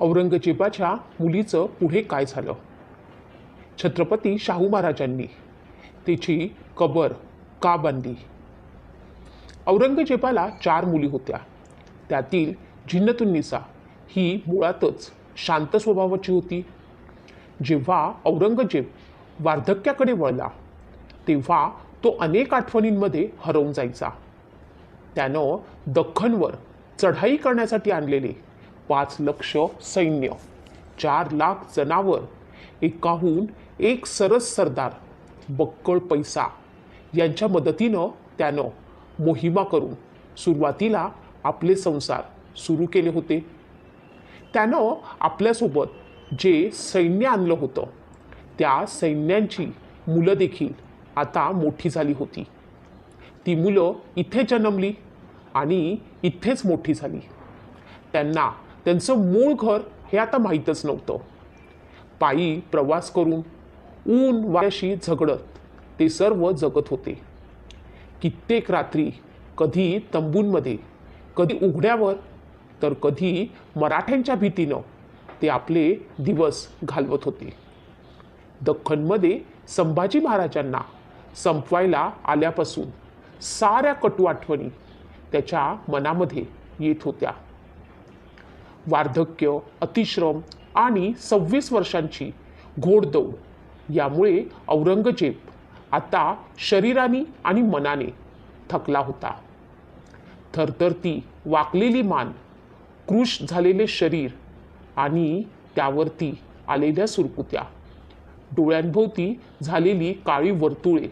औरंगजेबाच्या मुलीचं पुढे काय झालं? छत्रपती शाहू महाराजांनी तिची कबर का बांधली? औरंगजेबाला चार मुली होत्या. त्यातील झिन्नतुन्निसा ही मुळातच शांत स्वभावाची होती. जेव्हा औरंगजेब वार्धक्याकडे वळला तेव्हा तो अनेक आठवणींमध्ये हरवून जायचा. त्यानं दख्खनवर चढाई करण्यासाठी आणलेले पाच लक्ष सैन्य चार लाख जनावर एकाहून एक सरस सरदार बक्कळ पैसा. यांच्या मदतीनं त्यानं मोहिमा करून सुरुवातीला आपले संसार सुरू केले होते. त्यानं आपल्यासोबत जे सैन्य आणलं होतं त्या सैन्यांची मुलं देखील आता मोठी झाली होती. ती मुलं इथे जन्मली आणि इथेच मोठी झाली. त्यांना त्यांचं मूळ घर हे आता माहीतच नव्हतं. पायी प्रवास करून ऊन वाऱ्याशी झगडत ते सर्व जगत होते. कित्येक रात्री कधी तंबूंमध्ये कधी उघड्यावर तर कधी मराठ्यांच्या भीतीनं ते आपले दिवस घालवत होते. दख्खनमध्ये संभाजी महाराजांना संपवायला आल्यापासून साऱ्या कटू आठवणी त्याच्या मनामध्ये येत होत्या. वार्धक्य अतिश्रम आणि सव्वीस वर्षांची घोडदौड यामुळे औरंगजेब आता शरीराने आणि मनाने थकला होता. थरथरती वाकलेली मान कृश झालेले शरीर आणि त्यावरती आलेल्या सुरकुत्या डोळ्यांभोवती झालेली काळी वर्तुळे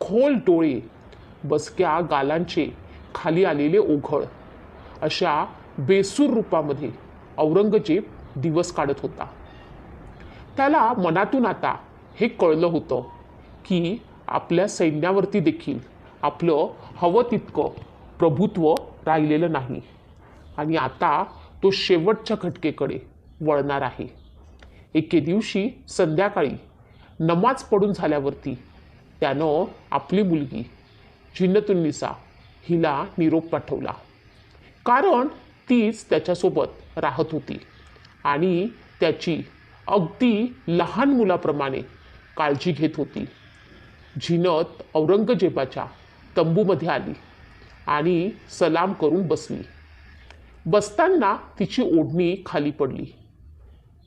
खोल डोळे बसक्या गालांचे खाली आलेले ओघळ अशा बेसूर रूपामध्ये औरंगजेब दिवस काढत होता. त्याला मनातून आता हे कळलं होतं की आपल्या सैन्यावरती देखील आपलं हवं तितकं प्रभुत्व राहिलेलं नाही आणि आता तो शेवटच्या घटकेकडे वळणार आहे. एके दिवशी संध्याकाळी नमाज पडून झाल्यावरती त्यानं आपली मुलगी जिन्नतुन्निसा हिला निरोप पाठवला. कारण तीच त्याच्यासोबत राहत होती. आणि त्याची अगदी लहान मुलाप्रमाणे काळजी घेत होती. झिनत औरंगजेबाच्या तंबूमध्ये आली आणि सलाम करून बसली. बसताना तिची ओढणी खाली पडली.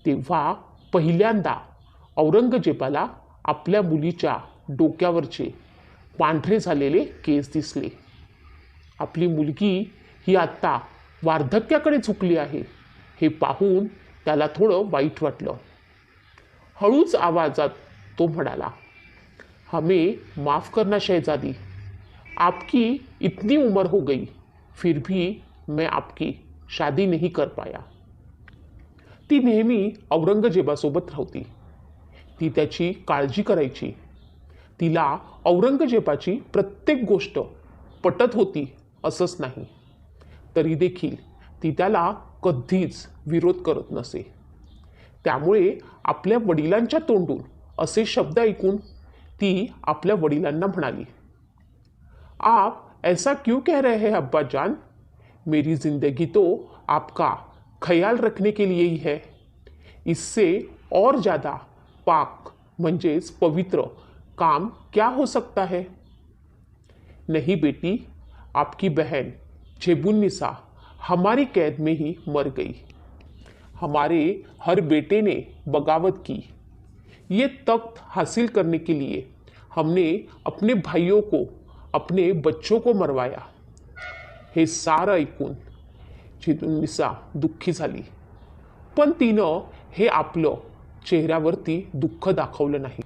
तेव्हा पहिल्यांदा औरंगजेबाला आपल्या मुलीच्या डोक्यावरचे पांढरे झालेले केस दिसले. आपली मुलगी ही आत्ता वार्धक्याकडे झुकली आहे. हे पाहून त्याला थोडं वाईट वाटलं. हळूच आवाजात तो म्हणाला हमें माफ़ करना शहजादी. आपकी इतनी उम्र हो गई फिर भी मैं आपकी शादी नहीं कर पाया. ती नेहमी औरंगजेबासोबत राहती. ती त्याची काळजी करायची. तिला औरंगजेबाची प्रत्येक गोष्ट पटत होती असंच नाही. तरी देखील ती त्याला कधीच विरोध करत नसे. त्यामुळे आपल्या वडिलांच्या तोंडून असे शब्द ऐकून ती आपल्या वडिलांना म्हणाली, आप ऐसा क्यों कह रहे हैं अब्बा जान मेरी ज़िंदगी तो आपका ख्याल रखने के लिए ही है। इससे और ज़्यादा पाक, म्हणजेच पवित्र, काम क्या हो सकता है? नहीं बेटी, आपकी बहन जेबुन्निसा हमारी कैद में ही मर गई। हमारे हर बेटे ने बगावत की। ये तख्त हासिल करने के लिए हमने अपने भाइयों को, अपने बच्चों को मरवाया। हे सारं ऐकून चितुन्निसा दुःखी झाली पण तिनं हे आपलं चेहऱ्यावरती दुःख दाखवलं नाही।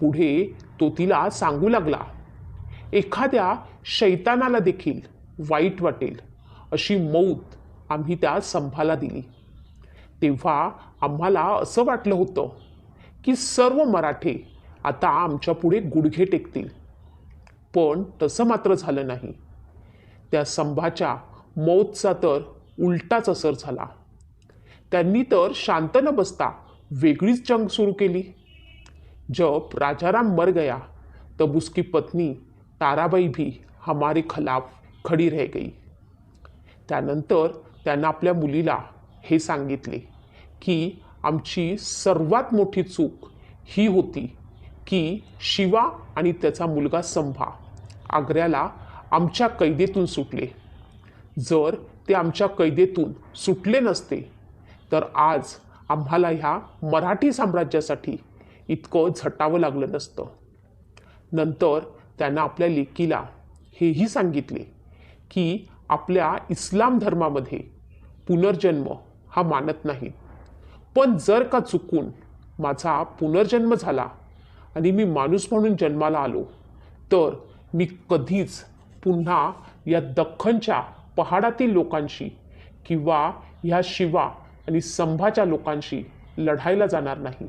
पुढे तो तिला सांगू लागला, एखाद्या शैतानाला देखील वाईट वाटेल अशी मौत आम्ही त्या संभाला दिली. तेव्हा आम्हाला असं वाटलं होतं की सर्व मराठे आता आमच्या पुढे गुडघे टेकतील. पण तसं मात्र झालं नाही. त्या संभाच्या मौतचा तर उलटाच असर झाला. त्यांनी तर शांत न बसता वेगळीच जंग सुरू केली. जब राजाराम मर गया तब उसकी पत्नी ताराबाई भी हमारे खिलाफ खड़ी रह गई. त्यानंतर त्यांना आपल्या मुलीला हे सांगितले की आमची सर्वात मोठी चूक ही होती की शिवा आणि त्याचा मुलगा संभा आग्र्याला आमच्या कैदेतून सुटले. जर ते आमच्या कैदेतून सुटले नसते तर आज आम्हाला ह्या मराठी साम्राज्यासाठी इतकं झटावं लागलं नसतं. नंतर त्यांना आपल्या लेकीला हेही सांगितले की आपल्या इस्लाम धर्मामध्ये पुनर्जन्म हा मानत नाही. पण जर का चुकून माझा पुनर्जन्म झाला आणि मी माणूस म्हणून जन्माला आलो तर मी कधीच पुन्हा या दख्खनच्या पहाडातील लोकांशी किंवा ह्या शिवा आणि संभाच्या लोकांशी लढायला जाणार नाही.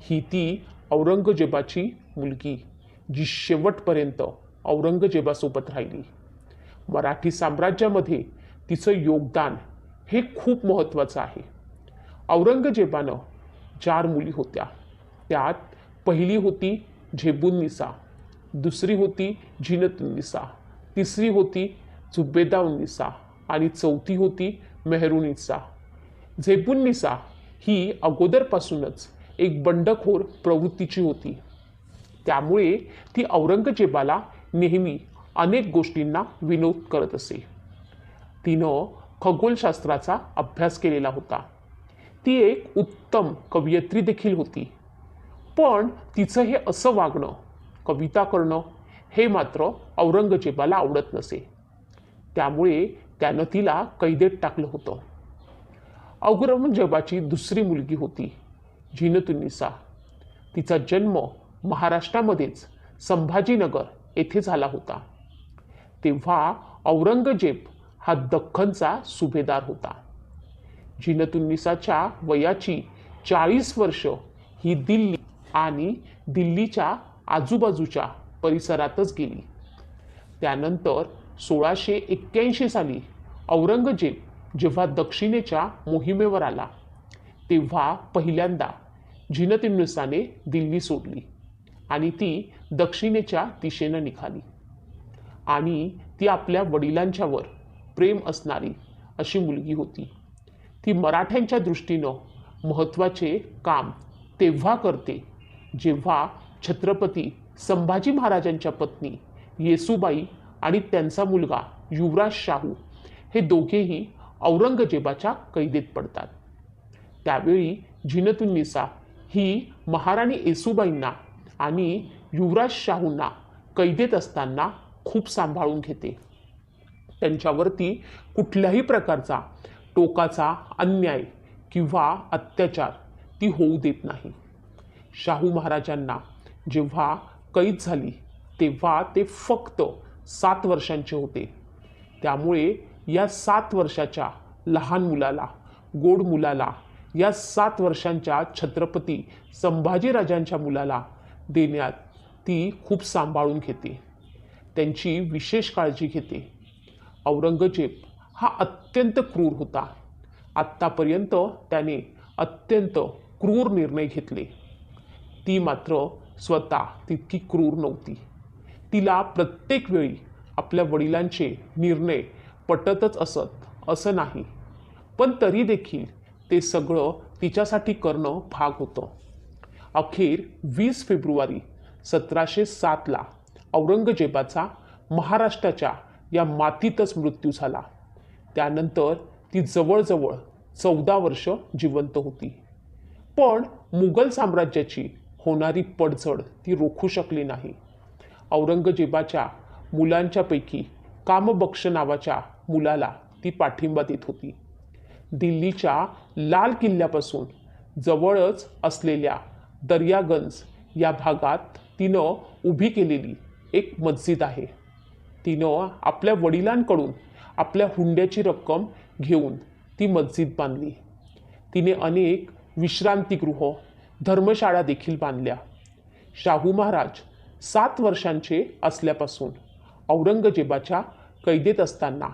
ही ती औरंगजेबाची मुलगी जी शेवटपर्यंत औरंगजेबासोबत राहिली. मराठी साम्राज्यामध्ये तिचं योगदान हे खूप महत्त्वाचं आहे. औरंगजेबानं चार मुली होत्या. त्यात पहिली होती झेबुन्निसा दुसरी होती झिनतुन्निसा तिसरी होती झुब्बेदाउन्निसा आणि चौथी होती मेहरुनिसा झेबुन्निसा ही अगोदरपासूनच एक बंडखोर प्रवृत्तीची होती. त्यामुळे ती औरंगजेबाला नेहमी अनेक गोष्टींना विनोद करत असे. तिनं खगोलशास्त्राचा अभ्यास केलेला होता. ती एक उत्तम कवयित्री देखील होती. पण तिचं हे असं वागणं कविता करणं हे मात्र औरंगजेबाला आवडत नसे. त्यामुळे त्यानं तिला कैदेत टाकलं होतं. औरंगजेबाची दुसरी मुलगी होती झिनतुन्निसा. तिचा जन्म महाराष्ट्रामध्येच संभाजीनगर येथे झाला होता. तेव्हा औरंगजेब हा दख्खनचा सुभेदार होता. जिनतुन्निसाच्या वयाची चाळीस वर्ष ही दिल्ली आणि दिल्लीच्या आजूबाजूच्या परिसरातच गेली. त्यानंतर सोळाशे एक्क्याऐंशी साली औरंगजेब जेव्हा दक्षिणेच्या मोहिमेवर आला तेव्हा पहिल्यांदा झिनतिन्नुसाने दिल्ली सोडली आणि ती दक्षिणेच्या दिशेनं निघाली. आणि ती आपल्या वडिलांच्यावर प्रेम असणारी अशी मुलगी होती. ती मराठ्यांच्या दृष्टीनं महत्त्वाचे काम तेव्हा करते जेव्हा छत्रपती संभाजी महाराजांच्या पत्नी येसुबाई आणि त्यांचा मुलगा युवराज शाहू हे दोघेही औरंगजेबाच्या कैदेत पडतात. त्यावेळी झिनतुन्निसा ही महाराणी येसुबाईंना आणि युवराज शाहूंना कैदेत असताना खूप सांभाळून घेते. त्यांच्यावरती कुठल्याही प्रकारचा टोकाचा अन्याय किंवा अत्याचार ती होऊ देत नाही. शाहू महाराजांना जेव्हा कैद झाली तेव्हा ते फक्त सात वर्षांचे होते. त्यामुळे या सात वर्षाच्या लहान मुलाला गोड मुलाला या सात वर्षांच्या छत्रपती संभाजीराजांच्या मुलाला देण्यात ती खूप सांभाळून घेते. त्यांची विशेष काळजी घेते. औरंगजेब हा अत्यंत क्रूर होता. आत्तापर्यंत त्याने अत्यंत क्रूर निर्णय घेतले. ती मात्र स्वतः तितकी क्रूर नव्हती. तिला प्रत्येक वेळी आपल्या वडिलांचे निर्णय पटतच असत असं नाही. पण तरी देखील ते सगळं तिच्यासाठी करणं भाग होतं. अखेर वीस फेब्रुवारी सतराशे सातला औरंगजेबाचा महाराष्ट्राच्या या मातीतच मृत्यू झाला. त्यानंतर ती जवळजवळ चौदा वर्ष जिवंत होती. पण मुघल साम्राज्याची होणारी पडझड ती रोखू शकली नाही. औरंगजेबाच्या मुलांच्यापैकी कामबक्ष नावाच्या मुलाला ती पाठिंबा देत होती. दिल्लीच्या लाल किल्ल्यापासून जवळच असलेल्या दर्यागंज या भागात तिनं उभी केलेली एक मस्जिद आहे. तिनं आपल्या वडिलांकडून आपल्या हुंड्याची रक्कम घेऊन ती मस्जिद बांधली. तिने अनेक विश्रांतीगृह धर्मशाळा देखील बांधल्या. शाहू महाराज सात वर्षांचे असल्यापासून औरंगजेबाच्या कैदेत असताना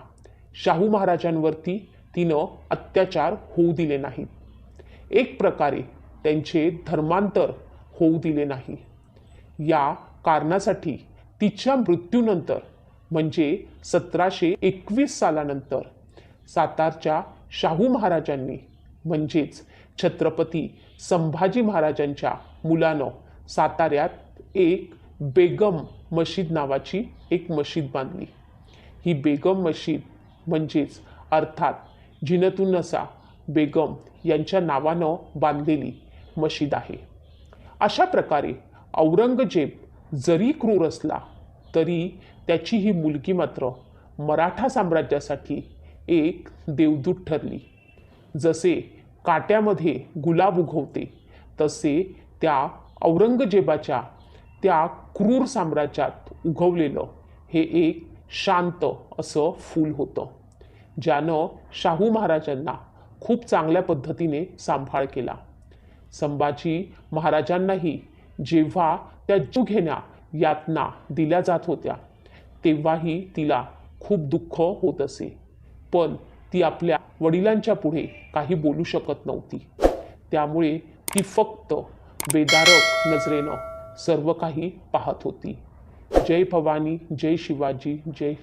शाहू महाराजांवरती तिनं अत्याचार होऊ दिले नाहीत. एक प्रकारे त्यांचे धर्मांतर होऊ दिले नाही. या कारणासाठी तिच्या मृत्यूनंतर म्हणजे सतराशे एकवीस सालानंतर सातारच्या शाहू महाराजांनी म्हणजेच छत्रपती संभाजी महाराजांच्या मुलानं साताऱ्यात एक बेगम मशीद नावाची एक मशीद बांधली. ही बेगम मशीद म्हणजेच अर्थात जिनतुन्नसा बेगम यांच्या नावानं बांधलेली मशीद आहे. अशा प्रकारे औरंगजेब जरी क्रूर असला तरी त्याची ही मुलगी मात्र मराठा साम्राज्यासाठी एक देवदूत ठरली. जसे काट्यामध्ये गुलाब उगवते तसे त्या औरंगजेबाच्या त्या क्रूर साम्राज्यात उगवलेलं हे एक शांत असं फूल होतं ज्यानं शाहू महाराजांना खूप चांगल्या पद्धतीने सांभाळ केला. संभाजी महाराजांनाही जेव्हा त्या जीव घेण्या यातना दिल्या जात होत्या तेव्हाही तिला खूप दुःख होत असे. पण ती आपल्या वडिलांच्या पुढे काही बोलू शकत नव्हती. त्यामुळे ती फक्त बेदारक नजरेनं सर्व काही पाहत होती. जय भवानी जय शिवाजी जय